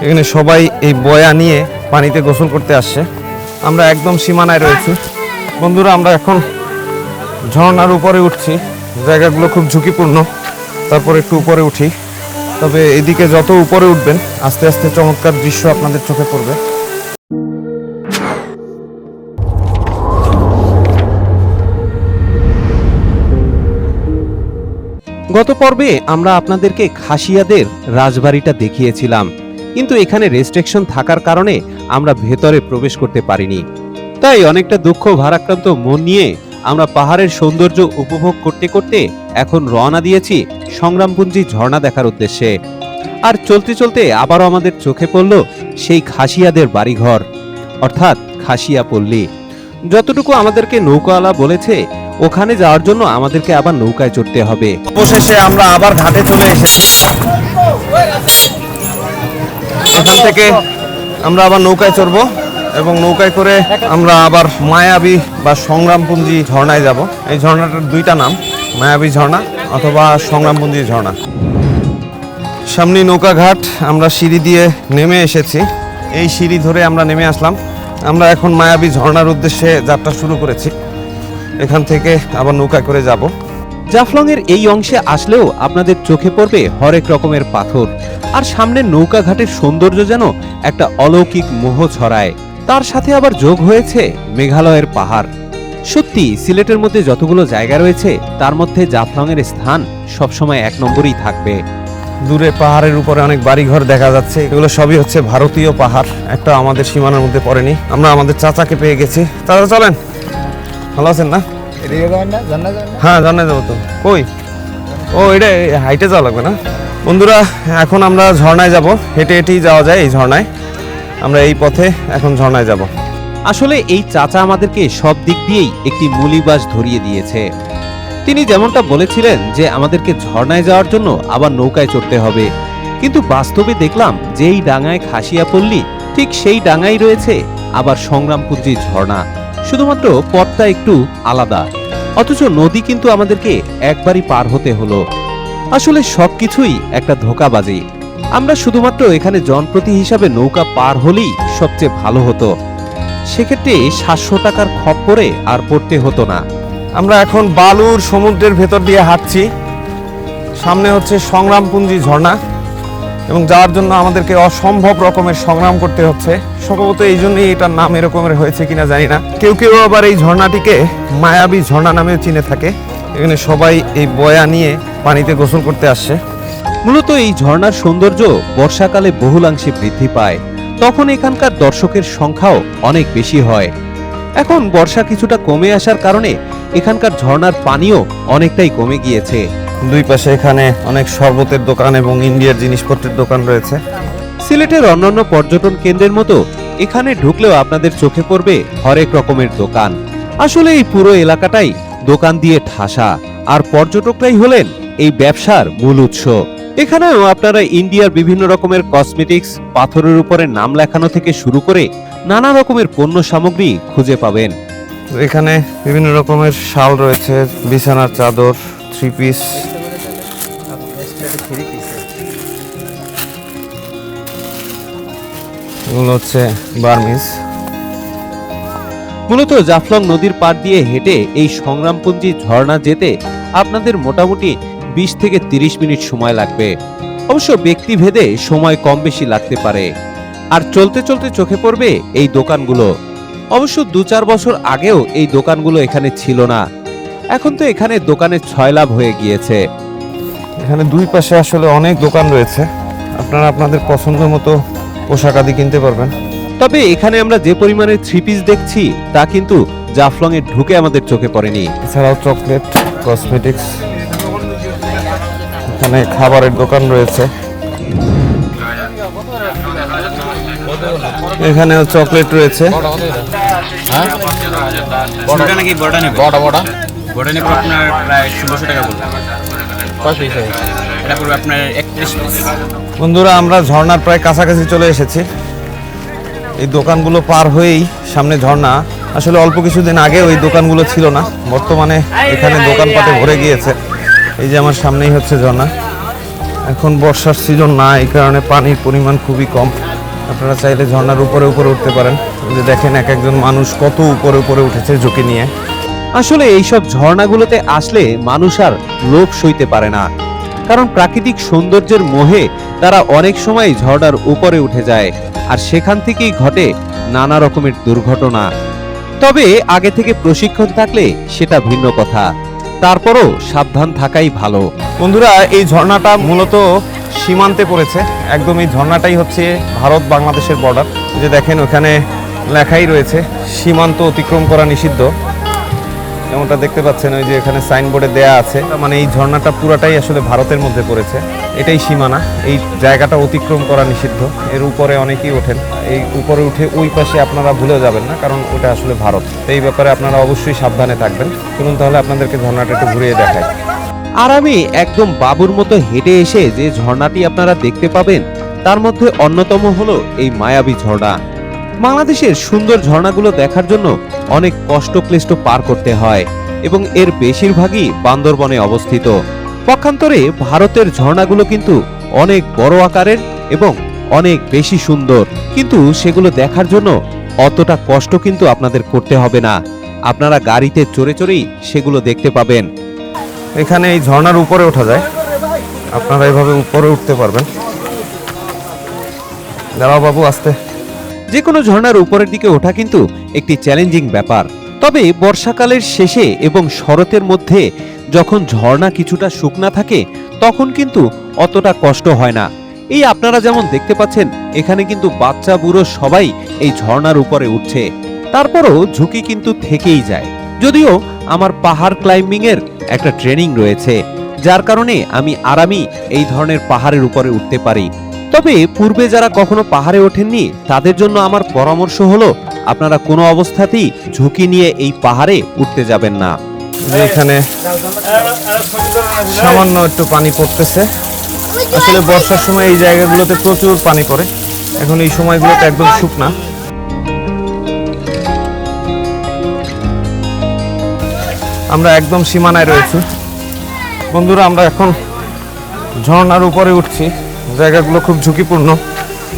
এখানে সবাই এই বয়া নিয়ে পানিতে গোসল করতে আসছে। আমরা একদম সীমানায় রয়েছি। বন্ধুরা, আমরা এখন ঝর্ণার উপরে উঠছি। জায়গাগুলো খুব ঝুঁকিপূর্ণ। তারপর একটু উপরে উঠি। তবে এদিকে যত উপরে উঠবেন, আস্তে আস্তে চমৎকার দৃশ্য আপনাদের চোখে পড়বে। গত পর্বে আমরা আপনাদেরকে খাসিয়াদের রাজবাড়িটা দেখিয়েছিলাম। কিন্তু এখানে রেস্ট্রিকশন থাকার কারণে আমরা ভেতরে প্রবেশ করতে পারিনি। তাই অনেকটা দুঃখ, ভারাক্রান্ত মন নিয়ে আমরা পাহাড়ের সৌন্দর্য উপভোগ করতে করতে এখন রওনা দিয়েছি সংগ্রামপুঞ্জি ঝর্ণা দেখার উদ্দেশ্যে। আর চলতে চলতে আবারও আমাদের চোখে পড়ল সেই খাসিয়াদের বাড়িঘর, অর্থাৎ খাসিয়া পল্লী। যতটুকু আমাদেরকে নৌকাওয়ালা বলেছে, ওখানে যাওয়ার জন্য আমাদেরকে আবার নৌকায় চড়তে হবে। অবশেষে আমরা আবার ঘাটে চলে এসেছি। এখান থেকে আমরা আবার নৌকায় চড়বো এবং নৌকায় করে আমরা আবার মায়াবী বা সংগ্রামপুঞ্জি ঝর্ণায় যাব। এই ঝর্ণাটার দুইটা নাম, মায়াবী ঝর্ণা অথবা সংগ্রামপুঞ্জি ঝর্ণা। সামনে নৌকা ঘাট আমরা সিঁড়ি দিয়ে নেমে এসেছি। এই সিঁড়ি ধরে আমরা নেমে আসলাম। আমরা এখন মায়াবী ঝর্ণার উদ্দেশ্যে যাত্রা শুরু করেছি। এখান থেকে আবার নৌকায় করে যাব। জাফলং এর এই অংশে আসলেও আপনাদের চোখে পড়বে হরেক রকমের পাথর। আর সামনে নৌকা ঘাটের সৌন্দর্য যেন একটা অলৌকিক মোহ ছড়ায়। তার সাথে আবার যোগ হয়েছে মেঘালয়ের পাহাড়। সত্যি, সিলেটের মধ্যে যতগুলো জায়গা রয়েছে, তার মধ্যে জাফলং এর স্থান সবসময় এক নম্বরই থাকবে। দূরে পাহাড়ের উপরে অনেক বাড়িঘর দেখা যাচ্ছে। এগুলো সবই হচ্ছে ভারতীয় পাহাড়। একটা আমাদের সীমানার মধ্যে পড়েনি। আমরা আমাদের চাচাকে পেয়ে গেছি। চাচা চলেন। ভালো আছেন না? এদিকে যাবেন না জান্নাত যাবেন না? হ্যাঁ জানাই যাব তো। কই? ও এটা হাইটে যাওয়া লাগবে না? বন্ধুরা এখন আমরা ঝর্ণায় যাব। হেঁটে হেঁটেই যাওয়া যায় এই ঝর্ণায়। আমরা এই পথে এখন ঝর্ণায় যাব। আসলে এই চাচা আমাদেরকে সব দিক দিয়েই একটি মূলিবাস ধরিয়ে দিয়েছে। তিনি যেমনটা বলেছিলেন যে আমাদেরকে ঝর্ণায় যাওয়ার জন্য আবার নৌকায় চড়তে হবে। কিন্তু বাস্তবে দেখলাম যে এই ডাঙায় খাসিয়া পল্লী ঠিক সেই ডাঙায় রয়েছে আবার সংগ্রামপুঞ্জি ঝর্ণা। শুধুমাত্র পথটা একটু আলাদা। অথচ নদী কিন্তু আমাদেরকে একবারই পার হতে হলো। আসলে সবকিছুই একটা ধোকাবাজি। আমরা শুধুমাত্র এখানে জনপ্রতি হিসাবে নৌকা পার হলেই সবচেয়ে ভালো হতো। সেক্ষেত্রে সাতশো টাকার খপ্পরে আর পড়তে হতো না। আমরা এখন বালুর সমুদ্রের ভেতর দিয়ে হাঁটছি। সামনে হচ্ছে সংগ্রামপুঞ্জি ঝর্ণা। এবং যার জন্য আমাদেরকে অসম্ভব রকমের সংগ্রাম করতে হচ্ছে। সম্ভবত এই জন্যই এটার নাম এরকমের হয়েছে কিনা জানি না। কেউ কেউ আবার এই ঝর্ণাটিকে মায়াবী ঝর্ণা নামেও চিনে থাকে। এখানে সবাই এই বয়া নিয়ে পানিতে গোসল করতে আসছে। মূলত এই ঝর্ণার সৌন্দর্য বর্ষাকালে বহুলাংশে বৃদ্ধি পায়। তখন এখানকার দর্শকের সংখ্যাও অনেক বেশি হয়। এখন বর্ষা কিছুটা কমে আসার কারণে এখানকার ঝর্ণার পানিও অনেকটাই কমে গিয়েছে। দুই পাশে এখানে অনেক শরবতের দোকান এবং ইন্ডিয়ার জিনিসপত্রের দোকান রয়েছে। সিলেটের অন্যান্য পর্যটন কেন্দ্রের মতো এখানে ঢুকলেও আপনাদের চোখে পড়বে হরেক রকমের দোকান। আসলে এই পুরো এলাকাটাই দোকান দিয়ে ঠাসা আর পর্যটকরাই হলেন এই ব্যবসার মূল উৎস। এখানেও আপনারা ইন্ডিয়ার বিভিন্ন রকমের কসমেটিক্স পাথরের উপরে নাম লেখানো থেকে শুরু করে নানা রকমের পণ্য সামগ্রী খুঁজে পাবেন। এখানে বিভিন্ন রকমের শাল রয়েছে বিছানার চাদর থ্রি পিস এগুলো হচ্ছে বার্মিস মূলত জাফলং নদীর পার দিয়ে হেঁটে এই সংগ্রামপুঞ্জি ঝর্ণা যেতে আপনাদের মোটামুটি বিশ থেকে তিরিশ মিনিট সময় লাগবে। অবশ্য ব্যক্তিভেদে সময় কম বেশি লাগতে পারে। আর চলতে চলতে চোখে পড়বে এই দোকানগুলো। অবশ্য দু চার বছর আগেও এই দোকানগুলো এখানে ছিল না। এখন তো এখানে দোকানের ছয় লাভ হয়ে গিয়েছে। এখানে দুই পাশে আসলে অনেক দোকান রয়েছে। আপনারা আপনাদের পছন্দ মতো পোশাক আদি কিনতে পারবেন। তবে এখানে আমরা যে পরিমাণে থ্রি পিস দেখছি তা কিন্তু জাফলং এ ঢুকে আমাদের চোখে পড়েনি। এছাড়াও চকলেট কসমেটিক্স এখানে খাবারের দোকান রয়েছে। এখানেও চকলেট রয়েছে। বড়টা নাকি বড়টা নেবে? বড়। নেবে আপনার প্রায় ষোলোশো টাকা পড়বে কয় পিস এটা পড়বে আপনার একত্রিশ পিস। বন্ধুরা আমরা ঝর্ণার প্রায় কাছাকাছি চলে এসেছি। এই দোকানগুলো পার হয়েই সামনে ঝর্ণা। আসলে অল্প কিছুদিন আগে ওই দোকানগুলো ছিল না। বর্তমানে এখানে দোকানপাটে ভরে গিয়েছে। এই যে আমার সামনেই হচ্ছে ঝর্ণা। এখন বর্ষার সিজন না এই কারণে পানির পরিমাণ খুবই কম। আপনারা চাইলে ঝর্ণার উপরে উপরে উঠতে পারেন। যে দেখেন এক একজন মানুষ কত উপরে উপরে উঠেছে ঝুঁকি নিয়ে। আসলে এইসব ঝর্ণাগুলোতে আসলে মানুষ আর লোভ সইতে পারে না। কারণ প্রাকৃতিক সৌন্দর্যের মোহে তারা অনেক সময় ঝর্ণার উপরে উঠে যায়, আর সেখান থেকেই ঘটে নানা রকমের দুর্ঘটনা। তবে আগে থেকে প্রশিক্ষণ থাকলে সেটা ভিন্ন কথা। তারপরও সাবধান থাকাই ভালো। বন্ধুরা, এই ঝর্ণাটা মূলত সীমান্তে পড়েছে। একদম এই ঝর্ণাটাই হচ্ছে ভারত বাংলাদেশের বর্ডার যে দেখেন, ওখানে লেখাই রয়েছে, সীমান্ত অতিক্রম করা নিষিদ্ধ। যেমনটা দেখতে পাচ্ছেন, ওই যে এখানে সাইনবোর্ডে দেয়া আছে। মানে এই ঝর্ণাটা পুরাটাই আসলে ভারতের মধ্যে পড়েছে। এটাই সীমানা। এই জায়গাটা অতিক্রম করা নিষিদ্ধ। এর উপরে অনেকেই ওঠেন। এই উপরে উঠে ওই পাশে আপনারা ভুলেও যাবেন না, কারণ ওটা আসলে ভারত। এই ব্যাপারে আপনারা অবশ্যই সাবধানে থাকবেন। চলুন তাহলে আপনাদেরকে ঝর্ণাটা একটু ঘুরিয়ে দেখায় আর আমি একদম বাবুর মতো হেঁটে এসে যে ঝর্ণাটি আপনারা দেখতে পাবেন, তার মধ্যে অন্যতম হলো এই মায়াবী ঝর্ণা। বাংলাদেশের সুন্দর ঝর্ণাগুলো দেখার জন্য অনেক কষ্ট ক্লিষ্ট পার করতে হয় এবং এর বেশিরভাগই বান্দরবনে অবস্থিত। পক্ষান্তরে ভারতের ঝর্ণাগুলো কিন্তু অনেক বড় আকারের এবং অনেক বেশি সুন্দর। কিন্তু সেগুলো দেখার জন্য অতটা কষ্ট কিন্তু আপনাদের করতে হবে না। আপনারা গাড়িতে চড়ে চড়েই সেগুলো দেখতে পাবেন। এখানে এই ঝর্ণার উপরে ওঠা যায়। আপনারা এভাবে উপরে উঠতে পারবেন। দাঁড়াও বাবু, আসতে। যে কোনো ঝর্ণার উপরের দিকে ওঠা কিন্তু একটি চ্যালেঞ্জিং ব্যাপার। তবে বর্ষাকালের শেষে এবং শরতের মধ্যে যখন ঝর্ণা কিছুটা শুকনা থাকে, তখন কিন্তু অতটা কষ্ট হয় না। এই আপনারা যেমন দেখতে পাচ্ছেন, এখানে কিন্তু বাচ্চা, বুড়ো সবাই এই ঝর্ণার উপরে উঠছে। তারপরও ঝুঁকি কিন্তু থেকেই যায়। যদিও আমার পাহাড় ক্লাইম্বিং এর একটা ট্রেনিং রয়েছে, যার কারণে আমি আরামই এই ধরনের পাহাড়ের উপরে উঠতে পারি। তবে পূর্বে যারা কখনো পাহাড়ে ওঠেননি, তাদের জন্য আমার পরামর্শ হলো, আপনারা কোনো অবস্থাতেই ঝুঁকি নিয়ে এই পাহাড়ে উঠতে যাবেন না। এখানে সামান্য একটু পানি পড়তেছে। আসলে বর্ষার সময় এই জায়গাগুলোতে প্রচুর পানি পড়ে। এখন এই সময়গুলোতে একদম শুকনা। আমরা একদম সীমানায় রয়েছি। বন্ধুরা, আমরা এখন ঝর্ণার উপরে উঠছি। জায়গাগুলো খুব ঝুঁকিপূর্ণ।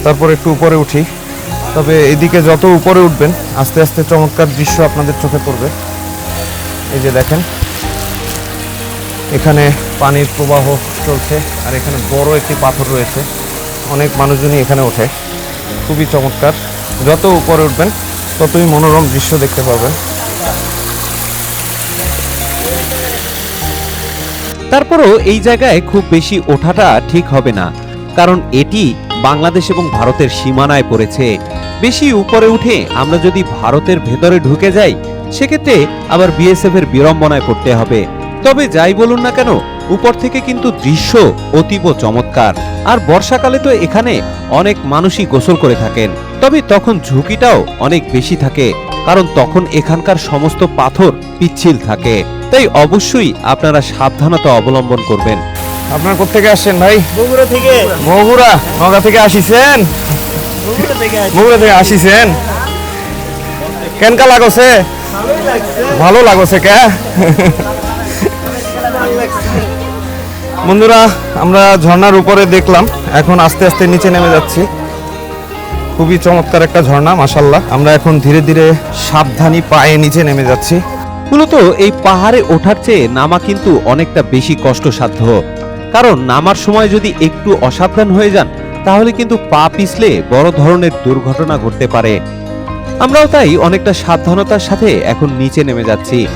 তারপর একটু উপরে উঠি। তবে এদিকে যত উপরে উঠবেন, আস্তে আস্তে চমৎকার দৃশ্য আপনাদের চোখে পড়বে। এই যে দেখেন, এখানে পানির প্রবাহ চলছে আর এখানে বড় একটি পাথর রয়েছে। অনেক মানুষজনই এখানে ওঠে। খুবই চমৎকার। যত উপরে উঠবেন, ততই মনোরম দৃশ্য দেখতে পাবেন। তারপরও এই জায়গায় খুব বেশি ওঠাটা ঠিক হবে না। কারণ এটি বাংলাদেশ এবং ভারতের সীমানায় পড়েছে। বেশি উপরে উঠে আমরা যদি ভারতের ভেতরে ঢুকে যাই, সেক্ষেত্রে আবার বিএসএফ এর বিড়ম্বনায় পড়তে হবে। তবে যাই বলুন না কেন, উপর থেকে কিন্তু দৃশ্য অতীব চমৎকার। আর বর্ষাকালে তো এখানে অনেক মানুষই গোসল করে থাকেন। তবে তখন ঝুঁকিটাও অনেক বেশি থাকে, কারণ তখন এখানকার সমস্ত পাথর পিচ্ছিল থাকে। তাই অবশ্যই আপনারা সাবধানতা অবলম্বন করবেন। আপনার কোথেকে আসছেন ভাই? বগুড়া থেকে। বগুড়া নগা থেকে আসিছেন? বগুড়া থেকে আসিছেন? কেনকা লাগছে? ভালো লাগছে কে? বন্ধুরা আমরা ঝর্ণার উপরে দেখলাম। এখন আস্তে আস্তে নিচে নেমে যাচ্ছি। খুবই চমৎকার একটা ঝর্ণা মাসাল্লাহ আমরা এখন ধীরে ধীরে সাবধানী পায়ে নিচে নেমে যাচ্ছি। মূলত এই পাহাড়ে ওঠার চেয়ে নামা কিন্তু অনেকটা বেশি কষ্টসাধ্য। কারণ নামার সময় যদি একটু অসাবধান হয়ে যান, তাহলে কিন্তু পা পিছলে বড় ধরনের দুর্ঘটনা ঘটতে পারে। আমরাও তাই অনেকটা সাবধানতার সাথে এখন নিচে নেমে যাচ্ছি।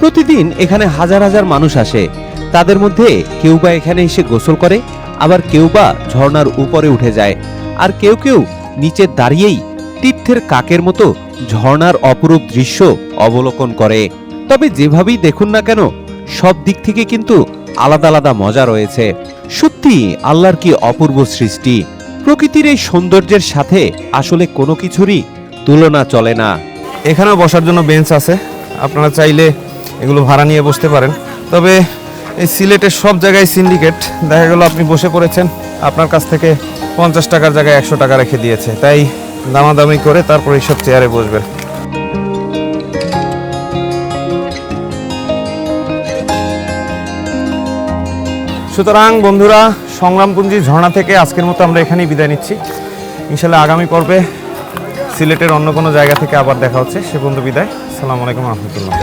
প্রতিদিন এখানে হাজার হাজার মানুষ আসে। তাদের মধ্যে কেউ বা এখানে এসে গোসল করে, আবার কেউ বা ঝর্ণার উপরে উঠে যায়। আর কেউ কেউ নিচে দাঁড়িয়েই তীর্থের কাকের মতো ঝর্ণার অপরূপ দৃশ্য অবলোকন করে। তবে যেভাবেই দেখুন না কেন, সব দিক থেকে কিন্তু আলাদা আলাদা মজা রয়েছে। সত্যি, আল্লাহর কি অপূর্ব সৃষ্টি? প্রকৃতির এই সৌন্দর্যের সাথে আসলে কোনো কিছুরই তুলনা চলে না। এখানেও বসার জন্য বেঞ্চ আছে। আপনারা চাইলে এগুলো ভাড়া নিয়ে বসতে পারেন। তবে এই সিলেটের সব জায়গায় সিন্ডিকেট, দেখা গেল আপনি বসে পড়েছেন, আপনার কাছ থেকে পঞ্চাশ টাকার জায়গায় একশো টাকা রেখে দিয়েছে। তাই দামাদামি করে তারপর এইসব চেয়ারে বসবেন। সুতরাং বন্ধুরা, সংগ্রামপুঞ্জি ঝর্ণা থেকে আজকের মতো আমরা এখানেই বিদায় নিচ্ছি। ইনশাল্লাহ আগামী পর্বে সিলেটের অন্য কোনো জায়গা থেকে আবার দেখা হচ্ছে। সে বন্ধু বিদায়। আসসালামু আলাইকুম রহমতুল্লাহ।